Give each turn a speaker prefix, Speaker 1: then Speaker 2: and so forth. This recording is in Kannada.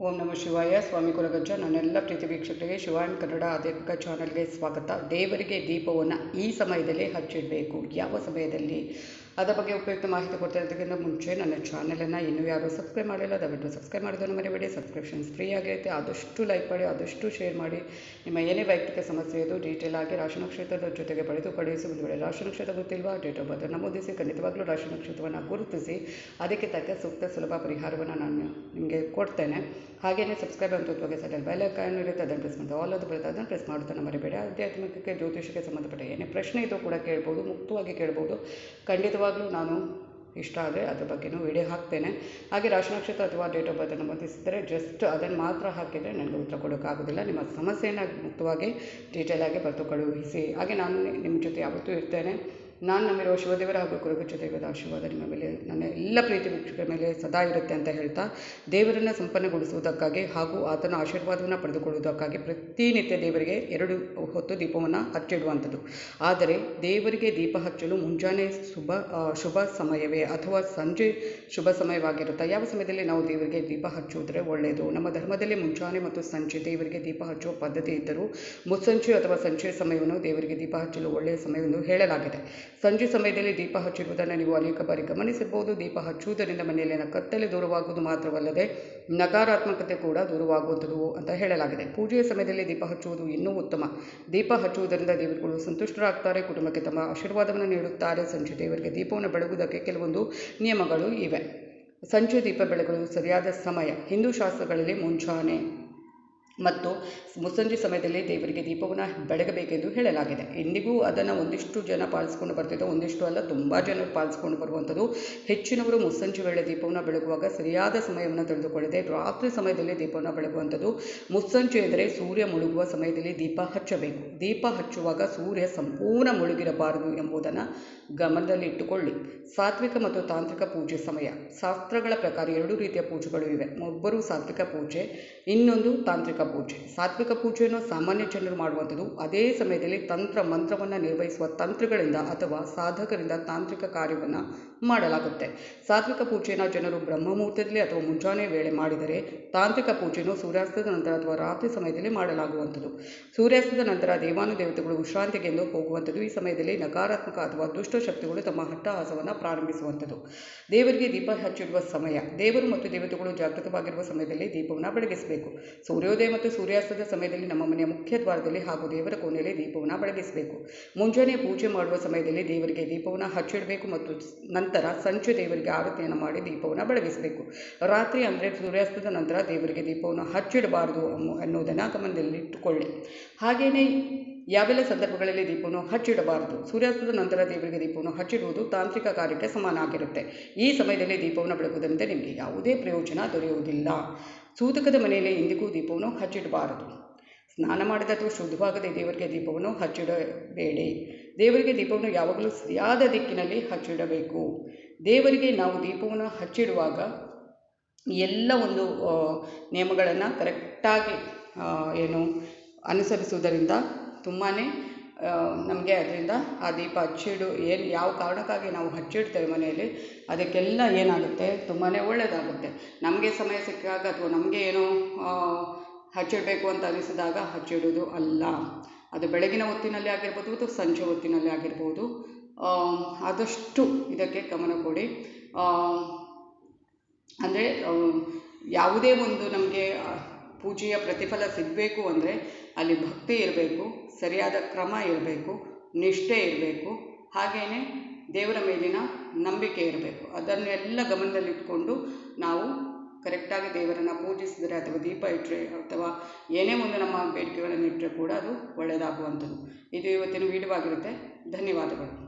Speaker 1: ಓಂ ನಮ ಶಿವಾಯ. ಸ್ವಾಮಿ ಕುಲಗಜ್ಜ, ನನ್ನೆಲ್ಲ ಪ್ರೀತಿ ವೀಕ್ಷಕರಿಗೆ ಶಿವಾಯಂ ಕನ್ನಡ ಆಧ್ಯಾತ್ಮಿಕ ಚಾನಲ್ಗೆ ಸ್ವಾಗತ. ದೇವರಿಗೆ ದೀಪವನ್ನು ಈ ಸಮಯದಲ್ಲಿ ಹಚ್ಚಿಡಬೇಕು. ಯಾವ ಸಮಯದಲ್ಲಿ? ಅದರ ಬಗ್ಗೆ ಉಪಯುಕ್ತ ಮಾಹಿತಿ ಕೊಡ್ತಾ ಇರೋದಕ್ಕಿಂತ ಮುಂಚೆ ನನ್ನ ಚಾನಲನ್ನು ಇನ್ನೂ ಯಾರು ಸಬ್ಸ್ಕ್ರೈಬ್ ಮಾಡಿಲ್ಲ, ದಯವಿಟ್ಟು ಸಬ್ಸ್ಕ್ರೈಬ್ ಮಾಡೋದನ್ನು ಮರಿಬೇಡಿ. ಸಬ್ಸ್ಕ್ರಿಪ್ಷನ್ಸ್ ಫ್ರೀ ಆಗಿರುತ್ತೆ ಆದಷ್ಟು ಲೈಕ್ ಮಾಡಿ, ಆದಷ್ಟು ಶೇರ್ ಮಾಡಿ. ನಿಮ್ಮ ಏನೇ ವೈಯಕ್ತಿಕ ಸಮಸ್ಯೆ ಇದು ಡೀಟೇಲ್ ಆಗಿ ರಾಶಿ ನಕ್ಷತ್ರದ ಜೊತೆಗೆ ಪಡೆದು ಕಳುಹಿಸಿ ಒಂದು ವೇಳೆ ರಾಶಿ ನಕ್ಷತ್ರ ಗೊತ್ತಿಲ್ವಾ? ಡೇಟ್ ಆಫ್ ಬರ್ತ್ ನಮೂದಿಸಿ. ಖಂಡಿತವಾಗಲೂ ರಾಶಿ ನಕ್ಷತ್ರವನ್ನು ಗುರುತಿಸಿ. ಅದಕ್ಕೆ ತಕ್ಕ ಸೂಕ್ತ ಸುಲಭ ಪರಿಹಾರವನ್ನು ನಾನು ನಿಮಗೆ ಕೊಡ್ತೇನೆ. ಹಾಗೆಯೇ ಸಬ್ಸ್ಕ್ರೈಬ್ ಅಂತ ಹೋಗಿ ಸೈಡಲ್ಲಿ ಬೆಲ್ ಐಕಾನ್ ಇರುತ್ತೆ, ಅದನ್ನು ಪ್ರೆಸ್ ಮಾಡಿ ಆಲ್ ಅದು ಬರುತ್ತೆ ಅದನ್ನು ಪ್ರೆಸ್ ಮಾಡೋದನ್ನು ಮರಿಬೇಡಿ. ಆಧ್ಯಾತ್ಮಿಕಕ್ಕೆ ಜ್ಯೋತಿಷಕ್ಕೆ ಸಂಬಂಧಪಟ್ಟ ಏನೇ ಪ್ರಶ್ನೆ ಇದ್ದರೂ ಕೂಡ ಕೇಳ್ಬೋದು, ಮುಕ್ತವಾಗಿ ಕೇಳ್ಬೋದು. ಖಂಡಿತವಾಗ್ಲೂ ನಾನು ಇಷ್ಟ ಆದರೆ ಅದ್ರ ಬಗ್ಗೆನೂ ವಿಡಿಯೋ ಹಾಕ್ತೇನೆ. ಹಾಗೆ ರಾಶಿ ನಕ್ಷತ್ರ ಅಥವಾ ಡೇಟ್ ಆಫ್ ಬರ್ತನ್ನು ಬಂಧಿಸಿದರೆ ಜಸ್ಟ್ ಅದನ್ನು ಮಾತ್ರ ಹಾಕಿದರೆ ನನಗೆ ಉತ್ತರ ಕೊಡೋಕ್ಕಾಗೋದಿಲ್ಲ ನಿಮ್ಮ ಸಮಸ್ಯೆಯನ್ನು ಮುಕ್ತವಾಗಿ ಡೀಟೇಲಾಗಿ ಬರೆದು ಕಳುಹಿಸಿ. ಹಾಗೆ ನಾನು ನಿಮ್ಮ ಜೊತೆ ಯಾವತ್ತೂ ಇರ್ತೇನೆ. ನಾನು ನಂಬಿರುವ ಶಿವದೇವರ ಹಾಗೂ ಕುರುಗುಚ್ಚ ದೇವರ ಆಶೀರ್ವಾದ ನಿಮ್ಮ ಮೇಲೆ, ನನ್ನ ಎಲ್ಲ ಪ್ರೀತಿ ವೀಕ್ಷಕರ ಮೇಲೆ ಸದಾ ಇರುತ್ತೆ ಅಂತ ಹೇಳ್ತಾ, ದೇವರನ್ನು ಸಂಪನ್ನಗೊಳಿಸುವುದಕ್ಕಾಗಿ ಹಾಗೂ ಆತನ ಆಶೀರ್ವಾದವನ್ನು ಪಡೆದುಕೊಳ್ಳುವುದಕ್ಕಾಗಿ ಪ್ರತಿನಿತ್ಯ ದೇವರಿಗೆ ಎರಡು ಹೊತ್ತು ದೀಪವನ್ನು ಹಚ್ಚಿಡುವಂಥದ್ದು. ಆದರೆ ದೇವರಿಗೆ ದೀಪ ಹಚ್ಚಲು ಮುಂಜಾನೆ ಶುಭ ಶುಭ ಸಮಯವೇ ಅಥವಾ ಸಂಜೆ ಶುಭ ಸಮಯವಾಗಿರುತ್ತಾ? ಯಾವ ಸಮಯದಲ್ಲಿ ನಾವು ದೇವರಿಗೆ ದೀಪ ಹಚ್ಚುವುದರೆ ಒಳ್ಳೆಯದು? ನಮ್ಮ ಧರ್ಮದಲ್ಲಿ ಮುಂಜಾನೆ ಮತ್ತು ಸಂಜೆ ದೇವರಿಗೆ ದೀಪ ಹಚ್ಚುವ ಪದ್ಧತಿ ಇದ್ದರೂ ಮುಸ್ಸಂಜೆ ಅಥವಾ ಸಂಜೆ ಸಮಯವನ್ನು ದೇವರಿಗೆ ದೀಪ ಹಚ್ಚಲು ಒಳ್ಳೆಯ ಸಮಯವೆಂದು ಹೇಳಲಾಗಿದೆ. ಸಂಜೆ ಸಮಯದಲ್ಲಿ ದೀಪ ಹಚ್ಚಿರುವುದನ್ನು ನೀವು ಅನೇಕ ಬಾರಿ ಗಮನಿಸಬಹುದು. ದೀಪ ಹಚ್ಚುವುದರಿಂದ ಮನೆಯಲ್ಲಿನ ಕತ್ತಲೆ ದೂರವಾಗುವುದು ಮಾತ್ರವಲ್ಲದೆ ನಕಾರಾತ್ಮಕತೆ ಕೂಡ ದೂರವಾಗುವಂಥದ್ದು ಅಂತ ಹೇಳಲಾಗಿದೆ. ಪೂಜೆಯ ಸಮಯದಲ್ಲಿ ದೀಪ ಹಚ್ಚುವುದು ಇನ್ನೂ ಉತ್ತಮ. ದೀಪ ಹಚ್ಚುವುದರಿಂದ ದೇವರುಗಳು ಸಂತುಷ್ಟರಾಗ್ತಾರೆ, ಕುಟುಂಬಕ್ಕೆ ತಮ್ಮ ಆಶೀರ್ವಾದವನ್ನು ನೀಡುತ್ತಾರೆ, ಸಂಜೆ ದೇವರಿಗೆ ದೀಪವನ್ನು ಬೆಳಗುವುದಕ್ಕೆ ಕೆಲವೊಂದು ನಿಯಮಗಳು ಇವೆ. ಸಂಜೆ ದೀಪ ಬೆಳಗಲು ಸರಿಯಾದ ಸಮಯ. ಹಿಂದೂ ಶಾಸ್ತ್ರಗಳಲ್ಲಿ ಮುಂಜಾನೆ ಮತ್ತು ಮುಸ್ಸಂಜೆ ಸಮಯದಲ್ಲಿ ದೇವರಿಗೆ ದೀಪವನ್ನು ಬೆಳಗಬೇಕೆಂದು ಹೇಳಲಾಗಿದೆ. ಇಂದಿಗೂ ಅದನ್ನು ಒಂದಿಷ್ಟು ಜನ ಪಾಲಿಸ್ಕೊಂಡು ಬರ್ತಿದ್ದ, ಒಂದಿಷ್ಟು ಅಲ್ಲ, ತುಂಬ ಜನ ಪಾಲಿಸ್ಕೊಂಡು ಬರುವಂಥದ್ದು. ಹೆಚ್ಚಿನವರು ಮುಸ್ಸಂಜೆ ವೇಳೆ ದೀಪವನ್ನು ಬೆಳಗುವಾಗ ಸರಿಯಾದ ಸಮಯವನ್ನು ತಿಳಿದುಕೊಳ್ಳದೆ ರಾತ್ರಿ ಸಮಯದಲ್ಲಿ ದೀಪವನ್ನು ಬೆಳಗುವಂಥದ್ದು. ಮುಸ್ಸಂಜೆ ಎಂದರೆ ಸೂರ್ಯ ಮುಳುಗುವ ಸಮಯದಲ್ಲಿ ದೀಪ ಹಚ್ಚಬೇಕು. ದೀಪ ಹಚ್ಚುವಾಗ ಸೂರ್ಯ ಸಂಪೂರ್ಣ ಮುಳುಗಿರಬಾರದು ಎಂಬುದನ್ನು ಗಮನದಲ್ಲಿ ಇಟ್ಟುಕೊಳ್ಳಿ. ಸಾತ್ವಿಕ ಮತ್ತು ತಾಂತ್ರಿಕ ಪೂಜೆ ಸಮಯ. ಶಾಸ್ತ್ರಗಳ ಪ್ರಕಾರ ಎರಡು ರೀತಿಯ ಪೂಜೆಗಳು ಇವೆ. ಒಬ್ಬರು ಸಾತ್ವಿಕ ಪೂಜೆ, ಇನ್ನೊಂದು ತಾಂತ್ರಿಕ ಪೂಜೆ. ಸಾತ್ವಿಕ ಪೂಜೆಯನ್ನು ಸಾಮಾನ್ಯ ಜನರು ಮಾಡುವಂಥದ್ದು ಅದೇ ಸಮಯದಲ್ಲಿ ತಂತ್ರ ಮಂತ್ರವನ್ನು ನಿರ್ವಹಿಸುವ ತಂತ್ರಗಳಿಂದ ಅಥವಾ ಸಾಧಕರಿಂದ ತಾಂತ್ರಿಕ ಕಾರ್ಯವನ್ನು ಮಾಡಲಾಗುತ್ತೆ. ಸಾತ್ವಿಕ ಪೂಜೆಯನ್ನು ಜನರು ಬ್ರಹ್ಮ ಮುಹೂರ್ತದಲ್ಲಿ ಅಥವಾ ಮುಂಜಾನೆ ವೇಳೆ ಮಾಡಿದರೆ ತಾಂತ್ರಿಕ ಪೂಜೆಯನ್ನು ಸೂರ್ಯಾಸ್ತದ ನಂತರ ಅಥವಾ ರಾತ್ರಿ ಸಮಯದಲ್ಲಿ ಮಾಡಲಾಗುವಂಥದ್ದು. ಸೂರ್ಯಾಸ್ತದ ನಂತರ ದೇವಾನುದೇವತೆಗಳು ವಿಶ್ರಾಂತಿಗೆಂದು ಹೋಗುವಂಥದ್ದು. ಈ ಸಮಯದಲ್ಲಿ ನಕಾರಾತ್ಮಕ ಅಥವಾ ದುಷ್ಟ ಶಕ್ತಿಗಳು ತಮ್ಮ ಹಟ್ಟಹಾಸವನ್ನು ಪ್ರಾರಂಭಿಸುವಂಥದ್ದು. ದೇವರಿಗೆ ದೀಪ ಹಚ್ಚಿಡುವ ಸಮಯ. ದೇವರು ಮತ್ತು ದೇವತೆಗಳು ಜಾಗೃತವಾಗಿರುವ ಸಮಯದಲ್ಲಿ ದೀಪವನ್ನು ಬೆಳಗಿಸಬೇಕು. ಸೂರ್ಯೋದಯ ಮತ್ತು ಸೂರ್ಯಾಸ್ತದ ಸಮಯದಲ್ಲಿ ನಮ್ಮ ಮನೆಯ ಮುಖ್ಯ ದ್ವಾರದಲ್ಲಿ ಹಾಗೂ ದೇವರ ಕೋಣೆಯಲ್ಲಿ ದೀಪವನ್ನು ಬೆಳಗಿಸಬೇಕು. ಮುಂಜಾನೆ ಪೂಜೆ ಮಾಡುವ ಸಮಯದಲ್ಲಿ ದೇವರಿಗೆ ದೀಪವನ್ನು ಹಚ್ಚಿಡಬೇಕು ಮತ್ತು ನಂತರ ಸಂಜೆ ದೇವರಿಗೆ ಆರತಿಯನ್ನು ಮಾಡಿ ದೀಪವನ್ನು ಬೆಳಗಿಸಬೇಕು. ರಾತ್ರಿ ಅಂದರೆ ಸೂರ್ಯಾಸ್ತದ ನಂತರ ದೇವರಿಗೆ ದೀಪವನ್ನು ಹಚ್ಚಿಡಬಾರದು ಅನ್ನೋ ಅನ್ನೋದನ್ನು ಗಮನದಲ್ಲಿಟ್ಟುಕೊಳ್ಳಿ ಹಾಗೆಯೇ ಯಾವೆಲ್ಲ ಸಂದರ್ಭಗಳಲ್ಲಿ ದೀಪವನ್ನು ಹಚ್ಚಿಡಬಾರದು? ಸೂರ್ಯಾಸ್ತದ ನಂತರ ದೇವರಿಗೆ ದೀಪವನ್ನು ಹಚ್ಚಿಡುವುದು ತಾಂತ್ರಿಕ ಕಾರ್ಯಕ್ಕೆ ಸಮಾನ ಆಗಿರುತ್ತೆ ಈ ಸಮಯದಲ್ಲಿ ದೀಪವನ್ನು ಬೆಳಗುವುದರಿಂದ ನಿಮಗೆ ಯಾವುದೇ ಪ್ರಯೋಜನ ದೊರೆಯುವುದಿಲ್ಲ. ಸೂತಕದ ಮನೆಯಲ್ಲಿ ಇಂದಿಗೂ ದೀಪವನ್ನು ಹಚ್ಚಿಡಬಾರದು. ಸ್ನಾನ ಮಾಡಿದ ಅಥವಾ ಶುದ್ಧವಾಗದೆ ದೇವರಿಗೆ ದೀಪವನ್ನು ಹಚ್ಚಿಡಬೇಡಿ. ದೇವರಿಗೆ ದೀಪವನ್ನು ಯಾವಾಗಲೂ ಸರಿಯಾದ ದಿಕ್ಕಿನಲ್ಲಿ ಹಚ್ಚಿಡಬೇಕು. ದೇವರಿಗೆ ನಾವು ದೀಪವನ್ನು ಹಚ್ಚಿಡುವಾಗ ಎಲ್ಲ ಒಂದು ನಿಯಮಗಳನ್ನು ಕರೆಕ್ಟಾಗಿ ಏನು ಅನುಸರಿಸುವುದರಿಂದ ತುಂಬಾ ನಮಗೆ ಅದರಿಂದ ಆ ದೀಪ ಹಚ್ಚಿಡು, ಏನು ಯಾವ ಕಾರಣಕ್ಕಾಗಿ ನಾವು ಹಚ್ಚಿಡ್ತೇವೆ ಮನೆಯಲ್ಲಿ, ಅದಕ್ಕೆಲ್ಲ ಏನಾಗುತ್ತೆ? ತುಂಬಾ ಒಳ್ಳೆಯದಾಗುತ್ತೆ ನಮಗೆ ಸಮಯ ಸಿಕ್ಕಾಗ ಅಥವಾ ನಮಗೆ ಏನೋ ಹಚ್ಚಿಡಬೇಕು ಅಂತ ಅನಿಸಿದಾಗ ಹಚ್ಚಿಡೋದು ಅಲ್ಲ. ಅದು ಬೆಳಗಿನ ಹೊತ್ತಿನಲ್ಲಿ ಆಗಿರ್ಬೋದು ಅಥವಾ ಸಂಜೆ ಹೊತ್ತಿನಲ್ಲಿ ಆಗಿರ್ಬೋದು. ಆದಷ್ಟು ಇದಕ್ಕೆ ಗಮನ ಕೊಡಿ. ಅಂದರೆ ಯಾವುದೇ ಒಂದು ನಮಗೆ ಪೂಜೆಯ ಪ್ರತಿಫಲ ಸಿಗಬೇಕು ಅಂದರೆ ಅಲ್ಲಿ ಭಕ್ತಿ ಇರಬೇಕು, ಸರಿಯಾದ ಕ್ರಮ ಇರಬೇಕು, ನಿಷ್ಠೆ ಇರಬೇಕು ಹಾಗೆಯೇ ದೇವರ ಮೇಲಿನ ನಂಬಿಕೆ ಇರಬೇಕು. ಅದನ್ನೆಲ್ಲ ಗಮನದಲ್ಲಿಟ್ಕೊಂಡು ನಾವು ಕರೆಕ್ಟಾಗಿ ದೇವರನ್ನು ಪೂಜಿಸಿದರೆ ಅಥವಾ ದೀಪ ಇಟ್ಟರೆ ಅಥವಾ ಏನೇ ಒಂದು ನಮ್ಮ ಬೇಡಿಕೆಗಳನ್ನು ಇಟ್ಟರೆ ಕೂಡ ಅದು ಒಳ್ಳೆಯದಾಗುವಂಥದ್ದು. ಇದು ಇವತ್ತಿನ ವಿಡಿಯೋ ಆಗಿರುತ್ತೆ ಧನ್ಯವಾದಗಳು.